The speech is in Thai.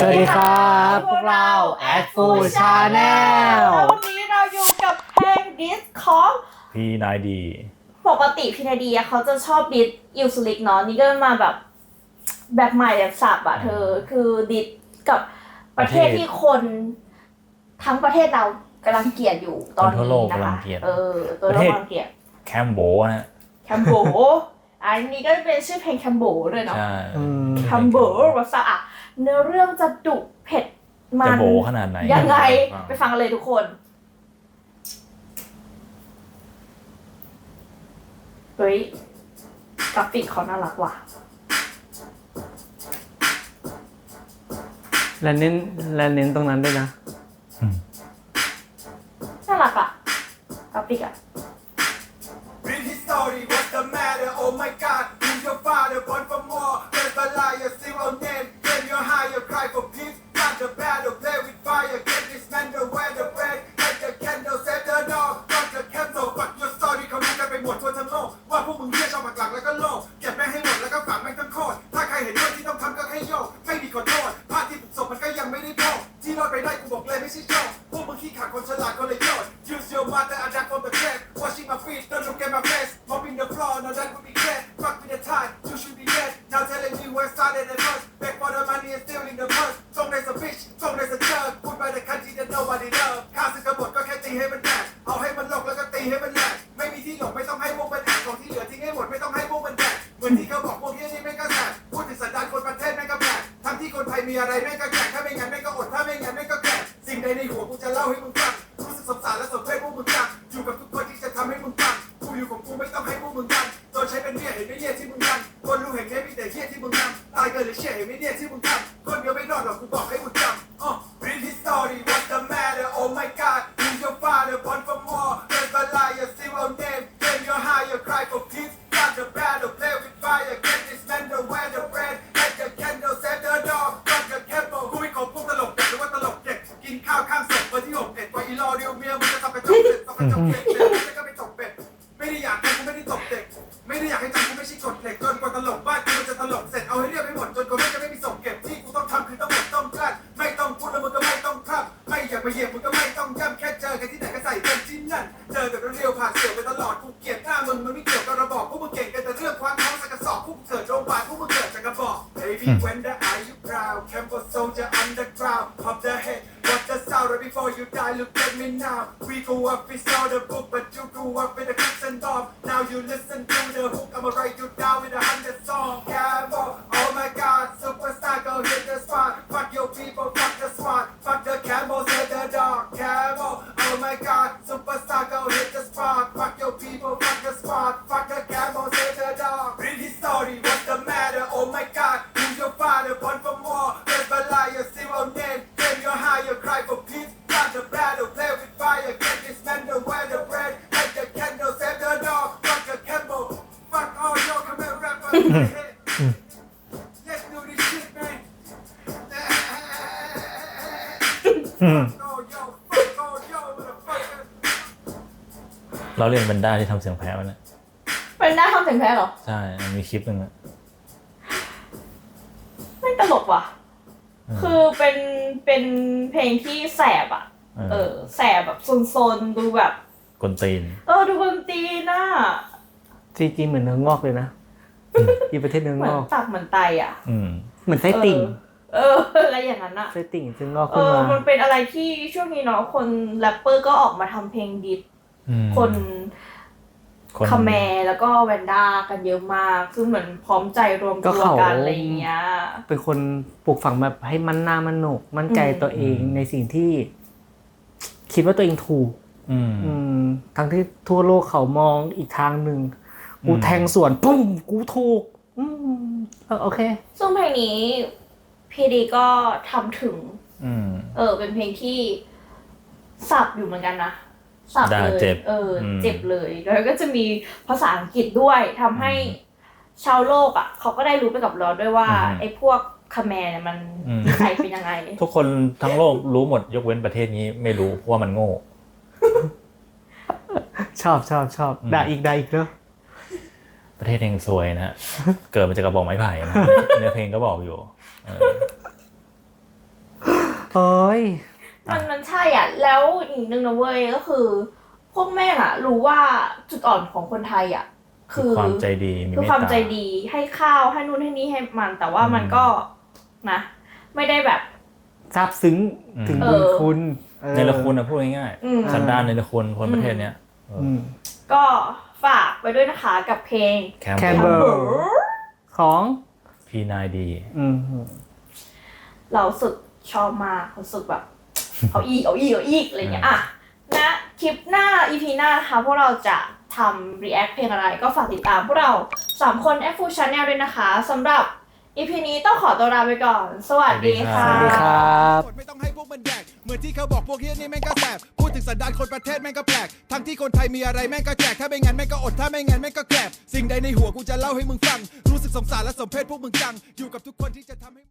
สวัสดีครับ พวกเรา Ad Full Channel แล้ววันนี้เราอยู่กับเพลงดิสของพี่นายดี ปกติพีนาดีอะเขาจะชอบดิสอิลสลิกเนาะนี่ก็มาแบบแบบใหม่แบบสับอะเธอ คือดิสกับประเทศประเทศที่คน ทั้งประเทศเรากำลังเกลียดอยู่ตอนคนทั่วนี้โลกนะกำลัคะงเกลียดเออตัวโลกประเทศกำลังเกลียดแคมโบนะแคมโบอันนี้ก็เป็นชื่อเพลงแคมโบด้วยเนาะใช่อืมแคมโบภาษาอะ เนื้อเรื่องจะดุเผ็ดมัจะนโบขนาดไหนยังไงอ่าไปฟังกันเลยทุกคน เฮ้ยกราฟิกเขาน่ารักว่ะ และเน้นและเน้นตรงนั้นด้วยนะ น่ารักอะกราฟิกอะ เห็นด้วยที่ต้องทำก็ให้โยกไม่มีขอโทษภาพที่ถูกศพมันก็ยังไม่ได้โทษที่รอดไปได้กูบอกเลยไม่ใช่โชคพวกมึงขี้ขาดคนฉลาดก็เลยโยน Use your mother, I jack from the grave. Washing my feet, don't look at my face. Mopping the floor, now that would be dead. Fuck with the time, you should be dead. Now telling me where started the first. Back for the money and stealing the purse. Song there's a bitch, song there's a jerk. Put by the country that nobody love. ข้าศึกกบฏก็แค่ตีให้มันแตกเอาให้มันลกแล้วก็ตีให้มันแหลกไม่มีที่หลบไม่ต้องให้พวกมันแตกของที่เหลือทิ้งให้หมดไม่ต้องให้พวกมันแตกเหมือนที่เขาบอกพวกนี้นี่แมีอะไรแม่งก็แก่ถ้าไม่งั้นแม่งก็อดถ้าไม่งั้นแม่งก็แก่สิ่งใดในหัวกูจะเล่าให้มึงฟังรู้สึกสงสารและสนเพชพวกมึงจังอยู่กับทุกคนที่จะทำให้มึงฟังกูอยู่ของกูไม่ต้องให้พวกมึงกันโดนใช้เป็นเมียเห็นไหมเนี่ยที่มึงกันคนรู้เห็นแค่มีแต่เหี้ยที่มึงทำตายเกินหรือเชี่ยเห็นไหมเนี่ยที่มึงทำคนเดียวไม่รอดหรอกกูบอกให้มึง จบเด็ดเด็ดไม่ก็ไปจบเป็ดไม่ได้อยากให้กูไม่ได้ตบเด็ก ไม่ได้อยากให้จำกูไม่ใช่กฎเหล็กจนกว่าตลกบ้านกูมันจะตลกเสร็จเอาให้เรียบให้หมดจนกว่าไม่จะไม่มีส่งเก็บที่กูต้องทำคือต้องหมดต้องกลั้นไม่ต้องพูดแล้วมึงก็ไม่ต้องพร่ำไม่อยากไปเหยียบมึงก็ไม่ต้องย้ำแค่เจอกันที่ไหนก็ใส่เต็มที่นั่นเจอแบบเรียวผ่านเสียวไปตลอดกูเกลียดหน้ามึงมันไม่เกี่ยวกับระบอกพวกมึงเก่งกันแต่เรื่องความท้องสักกระสอบพวกมึงเกิดโรงพยาบาลพวกมึงเกิดจากกระบอก Baby when the eye you proud Campbell soldier underground pop the head Before you die look at me now. We grew up we saw the book but you grew up with the cooks and bomb Now you listen to the hook I'ma write you down with a hundred song Campbell oh my god superstar go hit the spot. Fuck your people fuck the squad. Fuck the Campbell say the dog Campbell oh my god superstar go hit the spot. Fuck your people fuck เราเรียนบรรดาที่ทำเสียงแพ้มันนะเป็นหน้าทำเสียงแพ้เหรอ ใช่มันมีคลิปหนึ่งอะไม่ตลกว่ะ คือเป็นเป็นเพลงที่แสบอะ เอเอออแสบแบบโซนๆดูแบบกวนตีนเออดูดนตรีน่ะจริงๆเหมือนเนื้องอกเลยนะอีประเทศเนื้อเหมือนงอกตับเหมือนไตอะอืมเหมือนไส้ติ่ง เอออะไรอย่างนั้นอะไส้ติ่งซึ่งงอกเอขึ้นอมามันเป็นอะไรที่ช่วงนี้เนาะคนแรปเปอร์ก็ออกมาทำเพลงดิสอืมคนคนคาแมร์แล้วก็แวนด้ากันเยอะมาก ซึ่งเหมือนพร้อมใจรวมก็ตัวเขา กันอะไรอย่างเงี้ย เป็นคนปลูกฝังแบบให้มันหน้ามันหนก มั่นใจอืม ตัวเองในสิ่งที่ คิดว่าตัวเองถูก อืม อืมทั้งที่ทั่วโลกเขามองอีกทางหนึ่ง กูอืม แทงสวนปุ้มกูถูก อืมเออโอเค ซึ่งเพลงนี้ พีดีก็ทำถึง อืม เออ เป็นเพลงที่สับอยู่เหมือนกันนะสับด่าเลยเจ็บเอออม เจ็บเลย แล้วก็จะมีภาษาอังกฤษด้วยทำให้ชาวโลกอะเขาก็ได้รู้ไปกับเราด้วยว่าอืมไอ้พวกคาแมร์เนี่ยมันอืมนิสัยเป็นยังไง ทุกคนทั้งโลกรู้หมดยกเว้นประเทศนี้ไม่รู้เพราะว่ามันโง่ ชอบชอบชอบอืม ด่าอีกด่าอีกเนอะประเทศเองซวยนะฮะ เกิดมาจากกระบอกไม้ไผ่นะเนื้อเพลงก็บอกอยู่ เออเฮ้ย มันมันใช่อะ แล้วอีกหนึ่งนะเว้ยก็คือ พวกแม่งอะ รู้ว่าจุดอ่อนของคนไทยอะ คืคืออความใจดีมีคือเมตความตาใจดีให้ข้าวให้นู่นให้นี่ให้มัน แต่ว่ามันอืมก็นะ ไม่ได้แบบ ซาบซึ้งอืม ถึงเอบุญอคุณเออ ในละคุณนะพูดง่ายอืม ๆสันดานในละคุณคนประเทศเนี้ยเอออืม ก็ฝากไปด้วยนะคะกับเพลงแคมแคมเบเบออร์ร์ของ พีนายดีอืมเราสุดชอบมากรู้สึกแบบ เอาอีกเอาอีกเอาอีกอะไรเงี้ยอะนะคลิปหน้า EP หน้านะคะพวกเราจะทำ react เพลงอะไรก็ฝากติดตามพวกเรา 3 คน F Full Channel ด้วยนะคะสำหรับ EP นี้ต้องขอตัวลาไปก่อน สวัสดีค่ะ สวัสดีครับ ไม่ต้องให้พวกมันแดกเหมือนที่เขาบอกพวกเฮียนี่แม่งก็แสบพูดถึงสันดานคนประเทศแม่งก็แปลก ทั้งที่คนไทยมีอะไรแม่งก็แจก ถ้าไม่งั้นแม่งก็อด ถ้าไม่งั้นแม่งก็แกลบสิ่งใดในหัวกูจะเล่าให้มึงฟัง รู้สึกสงสารและสมเพศพวกมึงจัง อยู่กับทุกคนที่จะทำให้